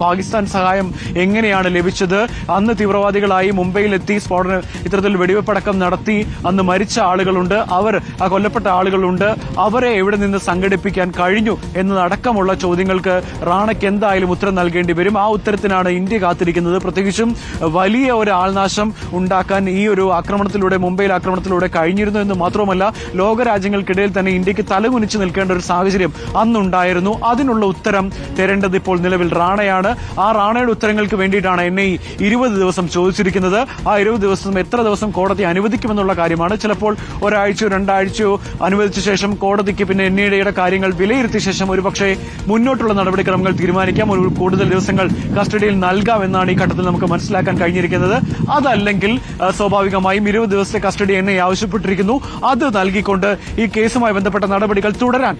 പാകിസ്ഥാൻ സഹായം എങ്ങനെയാണ് ലഭിച്ചത്? അന്ന് തീവ്രവാദികളായി മുംബൈയിലെത്തി സ്ഫോടന ഇത്തരത്തിൽ വെടിവെപ്പടക്കം നടത്തി. അന്ന് മരിച്ച ആളുകളുണ്ട്. അവർ ആ കൊല്ലപ്പെട്ട ആളുകളുണ്ട്. അവരെ എവിടെ നിന്ന് സംഘടിപ്പിക്കാൻ കഴിഞ്ഞു എന്നതടക്കമുള്ള ചോദ്യങ്ങൾക്ക് റാണയ്ക്ക് എന്തായാലും ഉത്തരം നൽകേണ്ടി വരും. ആ ഉത്തരത്തിനാണ് ഇന്ത്യ കാത്തിരിക്കുന്നത്. പ്രത്യേകിച്ചും വലിയ ഒരു ആൾനാശം ഉണ്ടാക്കാൻ ഈ ഒരു ആക്രമണത്തിലൂടെ മുംബൈയിൽ ആക്രമണത്തിലൂടെ കഴിഞ്ഞിരുന്നു എന്ന് മാത്രമല്ല ലോകരാജ്യങ്ങൾക്കിടയിൽ തന്നെ ഇന്ത്യയ്ക്ക് തലകുനിച്ച് നിൽക്കേണ്ട ഒരു സാഹചര്യം അന്നുണ്ടായിരുന്നു. അതിനുള്ള ഉത്തരം തരേണ്ടത് ഇപ്പോൾ നിലവിൽ റാണയാണ്. ആ റാണയുടെ ഉത്തരങ്ങൾക്ക് വേണ്ടിയിട്ടാണ് എന്നെ ഈ ഇരുപത് ദിവസം ചോദിച്ചിരിക്കുന്നത്. ആ ഇരുപത് ദിവസം എത്ര ദിവസം കോടതി അനുവദിക്കുമെന്നുള്ള കാര്യമാണ്. ചിലപ്പോൾ ഒരാഴ്ചയോ രണ്ടാഴ്ചയോ അനുവദിച്ച ശേഷം കോടതിക്ക് പിന്നെ എൻ ഐയുടെ കാര്യങ്ങൾ വിലയിരുത്തിയ ശേഷം ഒരുപക്ഷെ മുന്നോട്ടുള്ള നടപടിക്രമങ്ങൾ തീരുമാനിക്കാം. ഒരു കൂടുതൽ ദിവസങ്ങൾ കസ്റ്റഡിയിൽ നൽകാം എന്നാണ് ഈ ഘട്ടത്തിൽ നമുക്ക് മനസ്സിലാക്കാൻ കഴിഞ്ഞിരിക്കുന്നത്. അതല്ലെങ്കിൽ സ്വാഭാവികമായും ഇരുപത് ദിവസത്തെ കസ്റ്റഡി എന്നെ ആവശ്യപ്പെട്ടിരിക്കുന്നു. അത് നൽകിക്കൊണ്ട് ഈ കേസുമായി ബന്ധപ്പെട്ട നടപടികൾ തുടരാൻ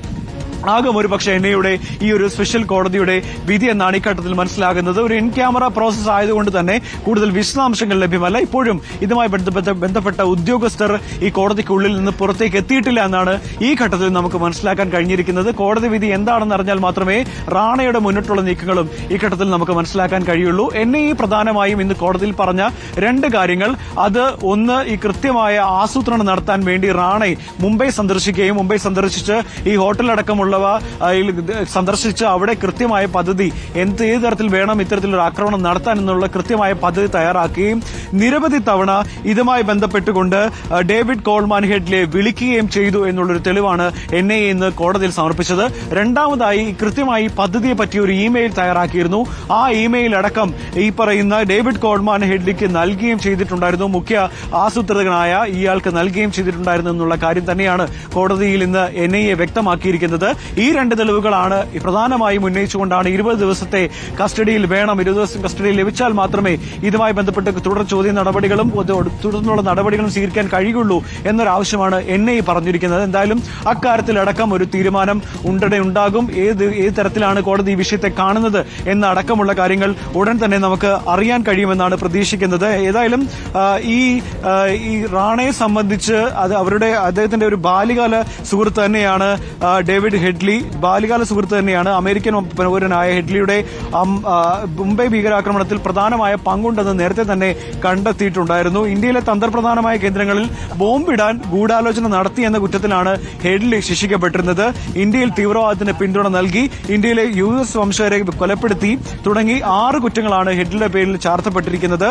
ആകും ഒരു പക്ഷേ എൻഐയുടെ ഈ ഒരു സ്പെഷ്യൽ കോടതിയുടെ വിധി എന്നാണ് ഈ ഘട്ടത്തിൽ മനസ്സിലാകുന്നത്. ഒരു ഇൻ ക്യാമറ പ്രോസസ് ആയതുകൊണ്ട് തന്നെ കൂടുതൽ വിശദാംശങ്ങൾ ലഭ്യമല്ല. ഇപ്പോഴും ഇതുമായി ബന്ധപ്പെട്ട ഉദ്യോഗസ്ഥർ ഈ കോടതിക്കുള്ളിൽ നിന്ന് പുറത്തേക്ക് എത്തിയിട്ടില്ല എന്നാണ് ഈ ഘട്ടത്തിൽ നമുക്ക് മനസ്സിലാക്കാൻ കഴിഞ്ഞിരിക്കുന്നത്. കോടതി വിധി എന്താണെന്ന് അറിഞ്ഞാൽ മാത്രമേ റാണയുടെ മുന്നോട്ടുള്ള നീക്കങ്ങളും ഈ ഘട്ടത്തിൽ നമുക്ക് മനസ്സിലാക്കാൻ കഴിയുള്ളൂ. എന്നെ ഈ പ്രധാനമായും ഇന്ന് കോടതിയിൽ പറഞ്ഞ രണ്ട് കാര്യങ്ങൾ. അത് ഒന്ന് ഈ കൃത്യമായ ആസൂത്രണം നടത്താൻ വേണ്ടി റാണെ മുംബൈ സന്ദർശിക്കുകയും മുംബൈ സന്ദർശിച്ച് ഈ ഹോട്ടലടക്കമുള്ളവ ഇതിൽ സന്ദർശിച്ച് അവിടെ കൃത്യമായ പദ്ധതി എന്ത് ഏത് തരത്തിൽ വേണം ഇത്തരത്തിലൊരു ആക്രമണം നടത്താൻ എന്നുള്ള കൃത്യമായ പദ്ധതി തയ്യാറാക്കുകയും നിരവധി തവണ ഇതുമായി ബന്ധപ്പെട്ടുകൊണ്ട് ഡേവിഡ് കോൾമാൻ ഹെഡ്ലെ വിളിക്കുകയും ചെയ്തു എന്നുള്ളൊരു തെളിവാണ് എൻ ഐ ഇന്ന് കോടതിയിൽ സമർപ്പിച്ചത്. രണ്ടാമതായി കൃത്യമായി പദ്ധതിയെ പറ്റി ഒരു ഇമെയിൽ തയ്യാറാക്കിയിരുന്നു. ആ ഇമെയിൽ അടക്കം ഈ പറയുന്ന ഡേവിഡ് കോൾമാൻ ഹെഡ്ലിക്ക് നൽകുകയും ചെയ്തിട്ടുണ്ടായിരുന്നു. മുഖ്യ ആസൂത്രകനായ ഇയാൾക്ക് നൽകുകയും ചെയ്തിട്ടുണ്ടായിരുന്നു എന്നുള്ള കാര്യം തന്നെയാണ് കോടതിയിൽ ഇന്ന് എൻ ഐ എ വ്യക്തമാക്കിയിരിക്കുന്നത്. ഈ രണ്ട് തെളിവുകളാണ് പ്രധാനമായും ഉന്നയിച്ചുകൊണ്ടാണ് ഇരുപത് ദിവസത്തെ കസ്റ്റഡിയിൽ വേണം ഇരുപത് ദിവസം കസ്റ്റഡിയിൽ ലഭിച്ചാൽ മാത്രമേ ഇതുമായി ബന്ധപ്പെട്ട് തുടർ ചോദ്യ നടപടികളും തുടർന്നുള്ള നടപടികളും സ്വീകരിക്കാൻ കഴിയുള്ളൂ എന്നൊരാവശ്യമാണ് എൻ ഐ പറഞ്ഞിരിക്കുന്നത്. എന്തായാലും അക്കാര്യത്തിലടക്കം ഒരു തീരുമാനം ഉണ്ടടെ ഉണ്ടാകും. ഏത് ഏത് തരത്തിലാണ് കോടതി ഈ വിഷയത്തെ കാണുന്നത് എന്ന അടക്കമുള്ള കാര്യങ്ങൾ ഉടൻ തന്നെ നമുക്ക് അറിയാൻ കഴിയുമെന്നാണ് പ്രതീക്ഷിക്കുന്നത്. ഏതായാലും ഈ ഈ റാണയെ സംബന്ധിച്ച് അത് അവരുടെ അദ്ദേഹത്തിന്റെ ഒരു ബാല്യകാല സുഹൃത്ത് തന്നെയാണ് ഡേവിഡ് ഹെഡ്ലി. ബാല്യകാല സുഹൃത്ത് തന്നെയാണ്. അമേരിക്കൻ പൗരനായ ഹെഡ്ലിയുടെ മുംബൈ ഭീകരാക്രമണത്തിൽ പ്രധാനമായ പങ്കുണ്ടെന്ന് നേരത്തെ തന്നെ കണ്ടെത്തിയിട്ടുണ്ടായിരുന്നു. ഇന്ത്യയിലെ തന്ത്രപ്രധാനമായ കേന്ദ്രങ്ങളിൽ ബോംബിടാൻ ഗൂഢാലോചന നടത്തിയെന്ന കുറ്റത്തിലാണ് ഹെഡ്ലി ശിക്ഷിക്കപ്പെട്ടിരുന്നത്. ഇന്ത്യയിൽ തീവ്രവാദത്തിന് പിന്തുണ നൽകി ഇന്ത്യയിലെ യു എസ് വംശജരെ കൊലപ്പെടുത്തി തുടങ്ങി ആറ് കുറ്റങ്ങളാണ് ഹെഡ്ലിയുടെ പേരിൽ ചാർത്തപ്പെട്ടിരിക്കുന്നത്.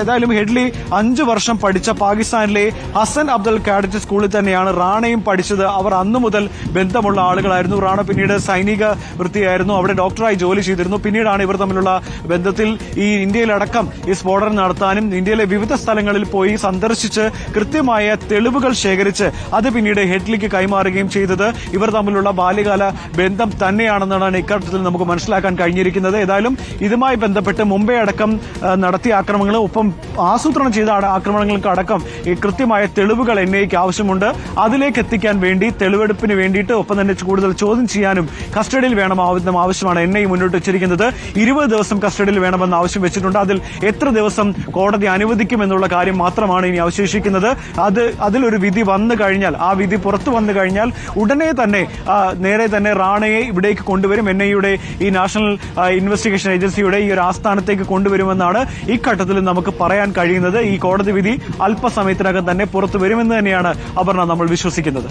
ഏതായാലും ഹെഡ്ലി അഞ്ചു വർഷം പഠിച്ച പാകിസ്ഥാനിലെ ഹസൻ അബ്ദുൽ കാഡറ്റ് സ്കൂളിൽ തന്നെയാണ് റാണയും പഠിച്ചത്. അവർ അന്നു മുതൽ ബന്ധമുള്ള ആളുകളായിരുന്നു. റാണ പിന്നീട് സൈനിക വൃത്തിയായിരുന്നു. അവിടെ ഡോക്ടറായി ജോലി ചെയ്തിരുന്നു. പിന്നീടാണ് ഇവർ തമ്മിലുള്ള ബന്ധത്തിൽ ഈ ഇന്ത്യയിലടക്കം ഈ സ്ഫോടനം നടത്താനും ഇന്ത്യയിലെ വിവിധ സ്ഥലങ്ങളിൽ പോയി സന്ദർശിച്ച് കൃത്യമായ തെളിവുകൾ ശേഖരിച്ച് അത് പിന്നീട് ഹെഡ്ലിക്ക് കൈമാറുകയും ചെയ്തത്. ഇവർ തമ്മിലുള്ള ബാല്യകാല ബന്ധം തന്നെയാണെന്നാണ് ഇക്കാര്യത്തിൽ നമുക്ക് മനസ്സിലാക്കാൻ കഴിഞ്ഞിരിക്കുന്നത്. ഏതായാലും ഇതുമായി ബന്ധപ്പെട്ട് മുംബൈ അടക്കം നടത്തിയ ആക്രമണങ്ങൾ ഒപ്പം ആസൂത്രണം ചെയ്ത ആക്രമണങ്ങൾക്ക് അടക്കം കൃത്യമായ തെളിവുകൾ എൻ ഐക്ക് ആവശ്യമുണ്ട്. അതിലേക്ക് എത്തിക്കാൻ വേണ്ടി തെളിവെടുപ്പിന് വേണ്ടിയിട്ട് ഒപ്പം തന്നെ കൂടുതൽ ചോദ്യം ചെയ്യാനും കസ്റ്റഡിയിൽ വേണം ആവശ്യമാണ്. എൻ ഐ മുന്നോട്ട് വെച്ചിരിക്കുന്നത്. ഇരുപത് ദിവസം കസ്റ്റഡിയിൽ വേണമെന്ന് ആവശ്യം വെച്ചിട്ടുണ്ട്. അതിൽ എത്ര ദിവസം കോടതി അനുവദിക്കുമെന്നുള്ള കാര്യം മാത്രമാണ് ഇനി അവശേഷിക്കുന്നത്. അത് അതിലൊരു വിധി വന്നു കഴിഞ്ഞാൽ ആ വിധി പുറത്തു വന്നു കഴിഞ്ഞാൽ ഉടനെ തന്നെ നേരെ തന്നെ റാണയെ ഇവിടേക്ക് കൊണ്ടുവരും. എൻ ഐയുടെ ഈ നാഷണൽ ഇൻവെസ്റ്റിഗേഷൻ ഏജൻസിയുടെ ഈ ഒരു ആസ്ഥാനത്തേക്ക് കൊണ്ടുവരുമെന്നാണ് ഈ ഘട്ടത്തിൽ നമുക്ക് പറയാൻ കഴിയുന്നത്. ഈ കോടതി വിധി അല്പസമയത്തിനകം തന്നെ പുറത്തു വരുമെന്ന് തന്നെയാണ് അപർണ നമ്മൾ വിശ്വസിക്കുന്നത്.